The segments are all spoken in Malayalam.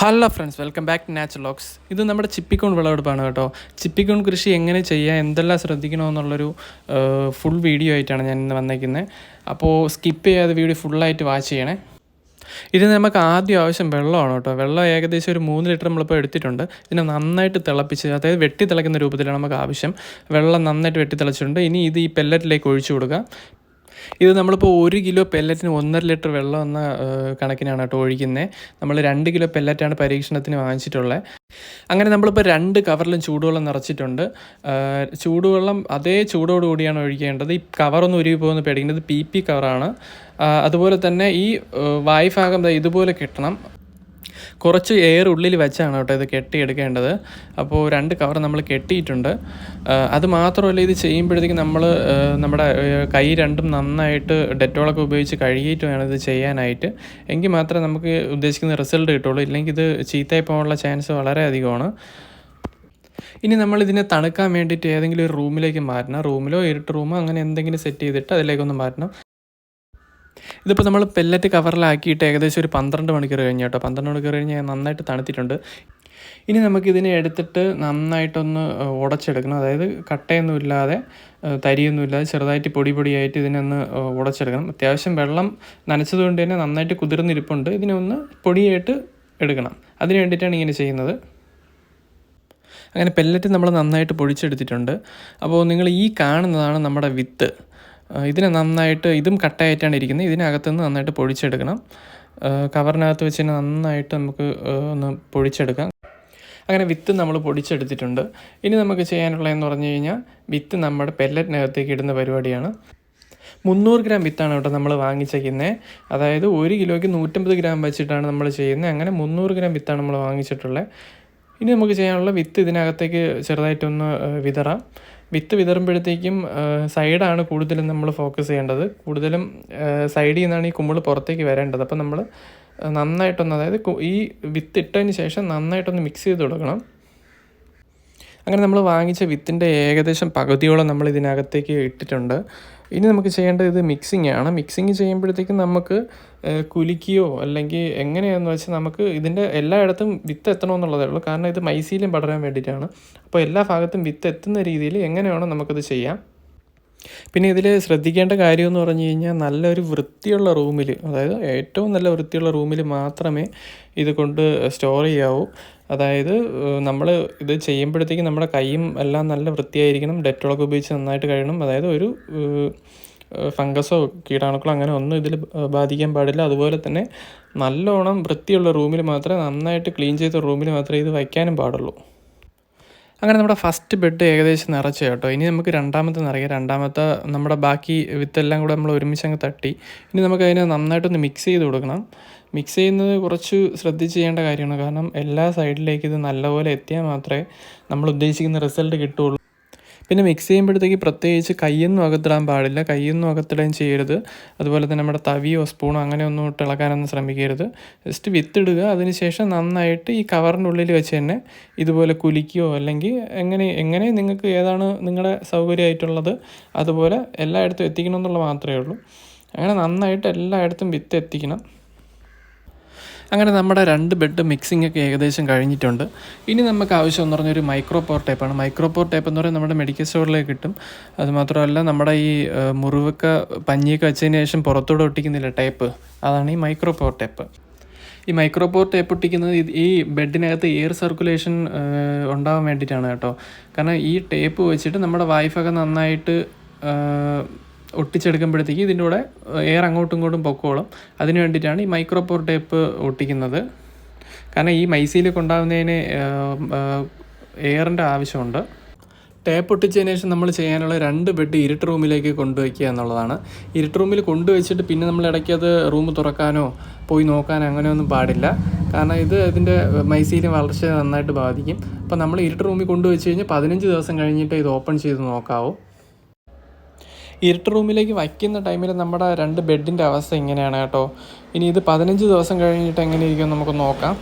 Hello friends welcome back to natural locks ഇത് നമ്മുടെ ചിപ്പിക്കോൺ വിളവെടുപ്പാണ് കേട്ടോ. ചിപ്പിക്കോൺ കൃഷി എങ്ങനെ ചെയ്യുക എന്തെല്ലാം ശ്രദ്ധിക്കണമെന്നുള്ളൊരു ഫുൾ വീഡിയോ ആയിട്ടാണ് ഞാൻ ഇന്ന് വന്നേക്കുന്നത് അപ്പോൾ സ്കിപ്പ് ചെയ്യാതെ വീഡിയോ ഫുള്ളായിട്ട് വാച്ച് ചെയ്യണേ. ഇതിന് നമുക്ക് ആദ്യം ആവശ്യം വെള്ളമാണ് കേട്ടോ. വെള്ളം ഏകദേശം ഒരു മൂന്ന് ലിറ്റർ നമ്മളിപ്പോൾ എടുത്തിട്ടുണ്ട്. ഇതിനെ നന്നായിട്ട് തിളപ്പിച്ച് അതായത് വെട്ടി തിളയ്ക്കുന്ന രൂപത്തിലാണ് നമുക്ക് ആവശ്യം. വെള്ളം നന്നായിട്ട് വെട്ടി തിളച്ചിട്ടുണ്ട്. ഇനി ഇത് ഈ പെല്ലറ്റിലേക്ക് ഒഴിച്ചു കൊടുക്കുക ഇത് നമ്മളിപ്പോൾ ഒരു കിലോ പെല്ലറ്റിന് ഒന്നര ലിറ്റർ വെള്ളം എന്ന കണക്കിനാണ് കേട്ടോ ഒഴിക്കുന്നത് നമ്മൾ രണ്ട് കിലോ പെല്ലറ്റാണ് പരീക്ഷണത്തിന് വാങ്ങിച്ചിട്ടുള്ളത് അങ്ങനെ നമ്മളിപ്പോൾ രണ്ട് കവറിലും ചൂടുവെള്ളം നിറച്ചിട്ടുണ്ട്. ചൂടുവെള്ളം അതേ ചൂടോട് കൂടിയാണ് ഒഴിക്കേണ്ടത്. ഈ കവറൊന്നും ഉരുകി പോകുന്ന പേടിക്കുന്നത് പി പി കവറാണ്. അതുപോലെ തന്നെ ഈ വായ്ഭാഗം ഇതുപോലെ കിട്ടണം. കുറച്ച് എയർ ഉള്ളിൽ വെച്ചാണ് കേട്ടോ ഇത് കെട്ടിയെടുക്കേണ്ടത്. അപ്പോൾ രണ്ട് കവർ നമ്മൾ കെട്ടിയിട്ടുണ്ട്. അത് മാത്രമല്ല ഇത് ചെയ്യുമ്പോഴത്തേക്ക് നമ്മൾ നമ്മുടെ കൈ രണ്ടും നന്നായിട്ട് ഡെറ്റോളൊക്കെ ഉപയോഗിച്ച് കഴുകിയിട്ട് വേണം ഇത് ചെയ്യാനായിട്ട്. എങ്കിൽ മാത്രമേ നമുക്ക് ഉദ്ദേശിക്കുന്ന റിസൾട്ട് കിട്ടുള്ളൂ. ഇല്ലെങ്കിൽ ഇത് ചീത്തയായി പോകാനുള്ള ചാൻസ് വളരെ അധികമാണ്. ഇനി നമ്മൾ ഇതിനെ തണുക്കാൻ വേണ്ടിയിട്ട് ഏതെങ്കിലും ഒരു റൂമിലേക്ക് മാറ്റണം. റൂമിലോ ഇരുട്ട് റൂമോ അങ്ങനെ എന്തെങ്കിലും സെറ്റ് ചെയ്തിട്ട് അതിലേക്കൊന്ന് മാറ്റണം. ഇതിപ്പോൾ നമ്മൾ പെല്ലറ്റ് കവറിലാക്കിയിട്ട് ഏകദേശം ഒരു പന്ത്രണ്ട് മണിക്കൂർ കഴിഞ്ഞ കേട്ടോ. പന്ത്രണ്ട് മണിക്കൂർ കഴിഞ്ഞ് നന്നായിട്ട് തണുത്തിട്ടുണ്ട്. ഇനി നമുക്കിതിനെ എടുത്തിട്ട് നന്നായിട്ടൊന്ന് ഉടച്ചെടുക്കണം. അതായത് കട്ടയൊന്നും ഇല്ലാതെ തരിയൊന്നും ഇല്ലാതെ ചെറുതായിട്ട് പൊടി പൊടിയായിട്ട് ഇതിനെ ഒന്ന് ഉടച്ചെടുക്കണം. അത്യാവശ്യം വെള്ളം നനച്ചതുകൊണ്ട് തന്നെ നന്നായിട്ട് കുതിർന്നിരിപ്പുണ്ട്. ഇതിനെ ഒന്ന് പൊടിയായിട്ട് എടുക്കണം. അതിന് വേണ്ടിയിട്ടാണ് ഇങ്ങനെ ചെയ്യുന്നത്. അങ്ങനെ പെല്ലറ്റ് നമ്മൾ നന്നായിട്ട് പൊടിച്ചെടുത്തിട്ടുണ്ട്. അപ്പോൾ നിങ്ങൾ ഈ കാണുന്നതാണ് നമ്മുടെ വിത്ത്. ഇതിനെ നന്നായിട്ട് ഇതും കട്ടയായിട്ടാണ് ഇരിക്കുന്നത്. ഇതിനകത്തുനിന്ന് നന്നായിട്ട് പൊടിച്ചെടുക്കണം. ആ, കവറിനകത്ത് വെച്ച് തന്നെ നന്നായിട്ട് നമുക്ക് ഒന്ന് പൊടിച്ചെടുക്കാം. അങ്ങനെ വിത്ത് നമ്മൾ പൊടിച്ചെടുത്തിട്ടുണ്ട്. ഇനി നമുക്ക് ചെയ്യാനുള്ളതെന്ന് പറഞ്ഞു കഴിഞ്ഞാൽ വിത്ത് നമ്മുടെ പെല്ലറ്റിനകത്തേക്ക് ഇടുന്ന പരിപാടിയാണ്. മുന്നൂറ് ഗ്രാം വിത്താണ് കേട്ടോ നമ്മൾ വാങ്ങിച്ചേക്കുന്നത് അതായത് ഒരു കിലോയ്ക്ക് നൂറ്റമ്പത് ഗ്രാം വെച്ചിട്ടാണ് നമ്മൾ ചെയ്യുന്നത്. അങ്ങനെ മുന്നൂറ് ഗ്രാം വിത്താണ് നമ്മൾ വാങ്ങിച്ചിട്ടുള്ളത്. ഇനി നമുക്ക് ചെയ്യാനുള്ള വിത്ത് ഇതിനകത്തേക്ക് ചെറുതായിട്ടൊന്ന് വിതറാം. വിത്ത് വിതറുമ്പോഴത്തേക്കും സൈഡാണ് കൂടുതലും നമ്മൾ ഫോക്കസ് ചെയ്യേണ്ടത്. കൂടുതലും സൈഡിൽ നിന്നാണ് ഈ കുമ്പിൾ പുറത്തേക്ക് വരേണ്ടത്. അപ്പോൾ നമ്മൾ നന്നായിട്ടൊന്ന് അതായത് ഈ വിത്ത് ഇട്ടതിന് ശേഷം നന്നായിട്ടൊന്ന് മിക്സ് ചെയ്ത് കൊടുക്കണം. അങ്ങനെ നമ്മൾ വാങ്ങിച്ച വിത്തിന്റെ ഏകദേശം പകുതിയോളം നമ്മൾ ഇതിനകത്തേക്ക് ഇട്ടിട്ടുണ്ട്. ഇനി നമുക്ക് ചെയ്യേണ്ടത് ഇത് മിക്സിംഗ് ആണ്. മിക്സിങ് ചെയ്യുമ്പോഴത്തേക്കും നമുക്ക് കുലിക്കുകയോ അല്ലെങ്കിൽ എങ്ങനെയാണെന്ന് വെച്ചാൽ നമുക്ക് ഇതിന്റെ എല്ലായിടത്തും വിത്ത് എത്തണമെന്നുള്ളതേ ഉള്ളൂ. കാരണം ഇത് മൈസീലും പടരാൻ വേണ്ടിയിട്ടാണ്. അപ്പോൾ എല്ലാ ഭാഗത്തും വിത്ത് എത്തുന്ന രീതിയിൽ എങ്ങനെയാണോ നമുക്കത് ചെയ്യാം. പിന്നെ ഇതിൽ ശ്രദ്ധിക്കേണ്ട കാര്യം എന്ന് പറഞ്ഞു കഴിഞ്ഞാൽ നല്ലൊരു വൃത്തിയുള്ള റൂമിൽ അതായത് ഏറ്റവും നല്ല വൃത്തിയുള്ള റൂമിൽ മാത്രമേ ഇത് കൊണ്ട് സ്റ്റോർ ചെയ്യാവൂ. അതായത് നമ്മൾ ഇത് ചെയ്യുമ്പോഴത്തേക്കും നമ്മുടെ കൈയും എല്ലാം നല്ല വൃത്തിയായിരിക്കണം ഡെറ്റോളൊക്കെ ഉപയോഗിച്ച് നന്നായിട്ട് കഴിയണം. അതായത് ഒരു ഫംഗസോ കീടാണുക്കളോ അങ്ങനെ ഒന്നും ഇതിൽ ബാധിക്കാൻ പാടില്ല. അതുപോലെ തന്നെ നല്ലോണം വൃത്തിയുള്ള റൂമിൽ മാത്രമേ നന്നായിട്ട് ക്ലീൻ ചെയ്ത റൂമിൽ മാത്രമേ ഇത് വയ്ക്കാനും പാടുള്ളൂ. അങ്ങനെ നമ്മുടെ ഫസ്റ്റ് ബെഡ് ഏകദേശം നിറച്ച് കേട്ടോ. ഇനി നമുക്ക് രണ്ടാമത്തെ നിറയ്ക്കാം രണ്ടാമത്തെ നമ്മുടെ ബാക്കി വിത്തെല്ലാം കൂടെ നമ്മൾ ഒരുമിച്ച് അങ്ങ് തട്ടി. ഇനി നമുക്ക് അതിനെ നന്നായിട്ടൊന്ന് മിക്സ് ചെയ്ത് കൊടുക്കണം. മിക്സ് ചെയ്യുന്നത് കുറച്ച് ശ്രദ്ധിച്ച് ചെയ്യേണ്ട കാര്യമാണ്. കാരണം എല്ലാ സൈഡിലേക്കും ഇത് നല്ലപോലെ എത്തിയാൽ മാത്രമേ നമ്മൾ ഉദ്ദേശിക്കുന്ന റിസൾട്ട് കിട്ടുള്ളൂ പിന്നെ മിക്സ് ചെയ്യുമ്പോഴത്തേക്ക് പ്രത്യേകിച്ച് കയ്യൊന്നും അകത്തിടാൻ പാടില്ല. കയ്യൊന്നും അകത്തിടാൻ ചെയ്യരുത്. അതുപോലെ തന്നെ നമ്മുടെ തവിയോ സ്പൂണോ അങ്ങനെ ഒന്നും ഇട്ട് ഇളക്കാനൊന്നും ശ്രമിക്കരുത്. ജസ്റ്റ് വിത്തിടുക അതിനുശേഷം നന്നായിട്ട് ഈ കവറിന്റെ ഉള്ളിൽ വെച്ച് തന്നെ ഇതുപോലെ കുലിക്കുകയോ അല്ലെങ്കിൽ എങ്ങനെ എങ്ങനെ നിങ്ങൾക്ക് ഏതാണ് നിങ്ങളുടെ സൗകര്യമായിട്ടുള്ളത് അതുപോലെ എല്ലായിടത്തും എത്തിക്കണം മാത്രമേ ഉള്ളൂ. അങ്ങനെ നന്നായിട്ട് എല്ലായിടത്തും വിത്ത് എത്തിക്കണം. അങ്ങനെ നമ്മുടെ രണ്ട് ബെഡ് മിക്സിംഗ് ഒക്കെ ഏകദേശം കഴിഞ്ഞിട്ടുണ്ട്. ഇനി നമുക്ക് ആവശ്യം എന്ന് പറഞ്ഞൊരു മൈക്രോ പോർ ടേപ്പാണ് മൈക്രോ പോർ ടേപ്പ് എന്ന് പറയുന്നത് നമ്മുടെ മെഡിക്കൽ സ്റ്റോറിലേക്ക് കിട്ടും. അതുമാത്രമല്ല നമ്മുടെ ഈ മുറിവൊക്കെ പഞ്ഞിയൊക്കെ വെച്ചതിന് ശേഷം പുറത്തൂടെ ഒട്ടിക്കുന്നില്ല ടേപ്പ് അതാണ് ഈ മൈക്രോ പോർ ടേപ്പ് ഈ മൈക്രോ പോർ ടേപ്പ് ഒട്ടിക്കുന്നത് ഈ ബെഡിനകത്ത് എയർ സർക്കുലേഷൻ ഉണ്ടാവാൻ വേണ്ടിയിട്ടാണ് കേട്ടോ. കാരണം ഈ ടേപ്പ് വെച്ചിട്ട് നമ്മുടെ വൈഫൊക്കെ നന്നായിട്ട് ഒട്ടിച്ചെടുക്കുമ്പോഴത്തേക്ക് ഇതിന്റെ കൂടെ എയർ അങ്ങോട്ടും ഇങ്ങോട്ടും പൊക്കോളും. അതിന് വേണ്ടിയിട്ടാണ് ഈ മൈക്രോ പോർ ടേപ്പ് ഒട്ടിക്കുന്നത്. കാരണം ഈ മൈസീലൊക്കെ ഉണ്ടാകുന്നതിന് എയറിന്റെ ആവശ്യമുണ്ട്. ടേപ്പ് ഒട്ടിച്ചതിന് ശേഷം നമ്മൾ ചെയ്യാനുള്ള രണ്ട് ബെഡ് ഇരുട്ട് റൂമിലേക്ക് കൊണ്ടുവയ്ക്കുക എന്നുള്ളതാണ്. ഇരുട്ട് റൂമിൽ കൊണ്ടുവച്ചിട്ട് പിന്നെ നമ്മൾ ഇടയ്ക്ക് അത് റൂം തുറക്കാനോ പോയി നോക്കാനോ അങ്ങനെയൊന്നും പാടില്ല. കാരണം ഇത് ഇതിന്റെ മൈസീലിയം വളർച്ച നന്നായിട്ട് ബാധിക്കും. അപ്പോൾ നമ്മൾ ഇരുട്ട് റൂമിൽ കൊണ്ടുവച്ച് കഴിഞ്ഞാൽ പതിനഞ്ച് ദിവസം കഴിഞ്ഞിട്ട് ഇത് ഓപ്പൺ ചെയ്ത് നോക്കാവൂ. ഇരുട്ട് റൂമിലേക്ക് വയ്ക്കുന്ന ടൈമിൽ നമ്മുടെ രണ്ട് ബെഡിന്റെ അവസ്ഥ ഇങ്ങനെയാണ് കേട്ടോ. ഇനി ഇത് പതിനഞ്ച് ദിവസം കഴിഞ്ഞിട്ട് എങ്ങനെ ഇരിക്കും നമുക്ക് നോക്കാം.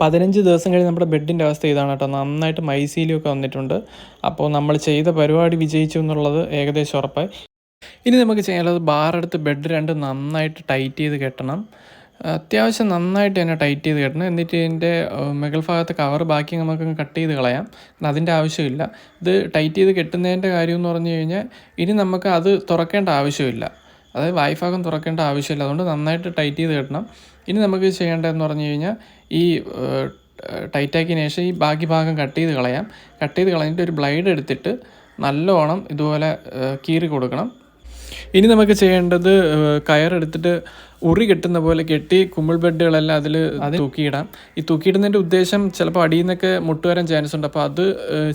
പതിനഞ്ച് ദിവസം കഴിഞ്ഞ് നമ്മുടെ ബെഡിന്റെ അവസ്ഥ ഇതാണ് കേട്ടോ. നന്നായിട്ട് മൈസീലിയൊക്കെ വന്നിട്ടുണ്ട്. അപ്പോൾ നമ്മൾ ചെയ്ത പരിപാടി വിജയിച്ചു എന്നുള്ളത് ഏകദേശം ഉറപ്പായി. ഇനി നമുക്ക് ചെയ്യാനുള്ളത് ബാറെടുത്ത് ബെഡ് രണ്ട് നന്നായിട്ട് ടൈറ്റ് ചെയ്ത് കെട്ടണം. അത്യാവശ്യം നന്നായിട്ട് തന്നെ ടൈറ്റ് ചെയ്ത് കെട്ടണം. എന്നിട്ട് ഇതിന്റെ മുകൾ ഭാഗത്തെ കവർ ബാക്കി നമുക്ക് കട്ട് ചെയ്ത് കളയാം. കാരണം അതിന്റെ ആവശ്യമില്ല. ഇത് ടൈറ്റ് ചെയ്ത് കെട്ടുന്നതിന്റെ കാര്യം എന്ന് പറഞ്ഞു കഴിഞ്ഞാൽ ഇനി നമുക്ക് അത് തുറക്കേണ്ട ആവശ്യമില്ല. അതായത് വായ്ഭാഗം തുറക്കേണ്ട ആവശ്യമില്ല. അതുകൊണ്ട് നന്നായിട്ട് ടൈറ്റ് ചെയ്ത് കെട്ടണം. ഇനി നമുക്ക് ചെയ്യേണ്ടതെന്ന് പറഞ്ഞു കഴിഞ്ഞാൽ ഈ ടൈറ്റാക്കിയതിന് ശേഷം ഈ ബാക്കി ഭാഗം കട്ട് ചെയ്ത് കളയാം. കട്ട് ചെയ്ത് കളഞ്ഞിട്ട് ഒരു ബ്ലൈഡ് എടുത്തിട്ട് നല്ലോണം ഇതുപോലെ കീറി കൊടുക്കണം. ഇനി നമുക്ക് ചെയ്യേണ്ടത് കയറെടുത്തിട്ട് ഉറി കെട്ടുന്ന പോലെ കെട്ടി കുമ്പിൾ ബെഡുകളെല്ലാം അതിൽ അത് തൂക്കിയിടാം. ഈ തൂക്കിയിടുന്നതിന്റെ ഉദ്ദേശം ചിലപ്പോൾ അടിയിൽ നിന്നൊക്കെ മുട്ട് വരാൻ ചാൻസ് ഉണ്ട് അപ്പോൾ അത്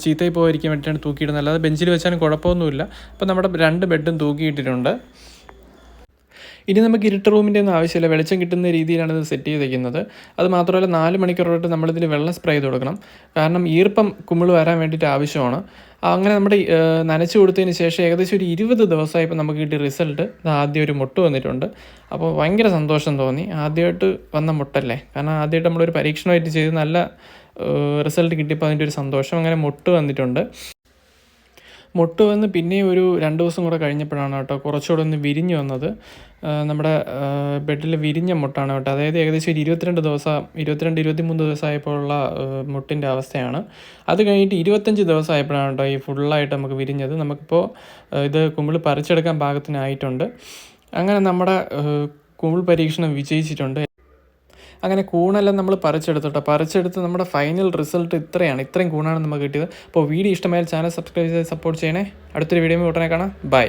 ചീത്തയിൽ ചീത്തയായി പോകാതിരിക്കാൻ വേണ്ടിയിട്ടാണ് തൂക്കിയിടുന്നത്. അല്ലാതെ ബെഞ്ചിൽ വെച്ചാലും കുഴപ്പമൊന്നുമില്ല. അപ്പോൾ നമ്മുടെ രണ്ട് ബെഡും തൂക്കിയിട്ടിട്ടുണ്ട്. ഇനി നമുക്ക് ഇരുട്ട് റൂമിന്റെ ഒന്നും ആവശ്യമില്ല. വെളിച്ചം കിട്ടുന്ന രീതിയിലാണ് ഇത് സെറ്റ് ചെയ്തിരിക്കുന്നത് അത് മാത്രമല്ല നാല് മണിക്കൂറോട്ട് നമ്മളിതിൽ വെള്ളം സ്പ്രേ ചെയ്ത് കൊടുക്കണം. കാരണം ഈർപ്പം കുമിൾ വരാൻ വേണ്ടിയിട്ട് ആവശ്യമാണ്. അങ്ങനെ നമ്മുടെ നനച്ചു കൊടുത്തതിന് ശേഷം ഏകദേശം ഒരു ഇരുപത് ദിവസമായപ്പോൾ നമുക്ക് കിട്ടിയ റിസൾട്ട് ആദ്യം ഒരു മുട്ട് വന്നിട്ടുണ്ട്. അപ്പോൾ ഭയങ്കര സന്തോഷം തോന്നി. ആദ്യമായിട്ട് വന്ന മുട്ടല്ലേ? കാരണം ആദ്യമായിട്ട് നമ്മളൊരു പരീക്ഷണമായിട്ട് ചെയ്ത് നല്ല റിസൾട്ട് കിട്ടിയപ്പോൾ അതിന്റെ ഒരു സന്തോഷം. അങ്ങനെ മുട്ട് വന്നിട്ടുണ്ട്. മുട്ട് വന്ന് പിന്നെ ഒരു രണ്ട് ദിവസം കൂടെ കഴിഞ്ഞപ്പോഴാണ് കേട്ടോ കുറച്ചുകൂടെ ഒന്ന് വിരിഞ്ഞ് വന്നത്. നമ്മുടെ ബെഡിൽ വിരിഞ്ഞ മുട്ടാണ് കേട്ടോ. അതായത് ഏകദേശം ഒരു ഇരുപത്തിരണ്ട് ദിവസം ഇരുപത്തിരണ്ട് ഇരുപത്തിമൂന്ന് ദിവസമായപ്പോഴുള്ള മുട്ടിന്റെ അവസ്ഥയാണ്. അത് കഴിഞ്ഞിട്ട് ഇരുപത്തഞ്ച് ദിവസമായപ്പോഴാണ് കേട്ടോ ഈ ഫുള്ളായിട്ട് നമുക്ക് വിരിഞ്ഞത്. നമുക്കിപ്പോൾ ഇത് കുമ്പിൾ പറിച്ചെടുക്കാൻ പാകത്തിനായിട്ടുണ്ട്. അങ്ങനെ നമ്മുടെ കുമ്പിൾ പരീക്ഷണം വിജയിച്ചിട്ടുണ്ട്. അങ്ങനെ കൂണെല്ലാം നമ്മൾ പറിച്ചെടുത്തിട്ട്. പറിച്ചെടുത്ത് നമ്മുടെ ഫൈനൽ റിസൾട്ട് ഇത്രയാണ്. ഇത്രയും കൂണാണ് നമുക്ക് കിട്ടിയത്. അപ്പോൾ വീഡിയോ ഇഷ്ടമായാൽ ചാനൽ സബ്സ്ക്രൈബ് ചെയ്ത് സപ്പോർട്ട് ചെയ്യണേ. അടുത്തൊരു വീഡിയോ ഉടനെ കാണാം. ബൈ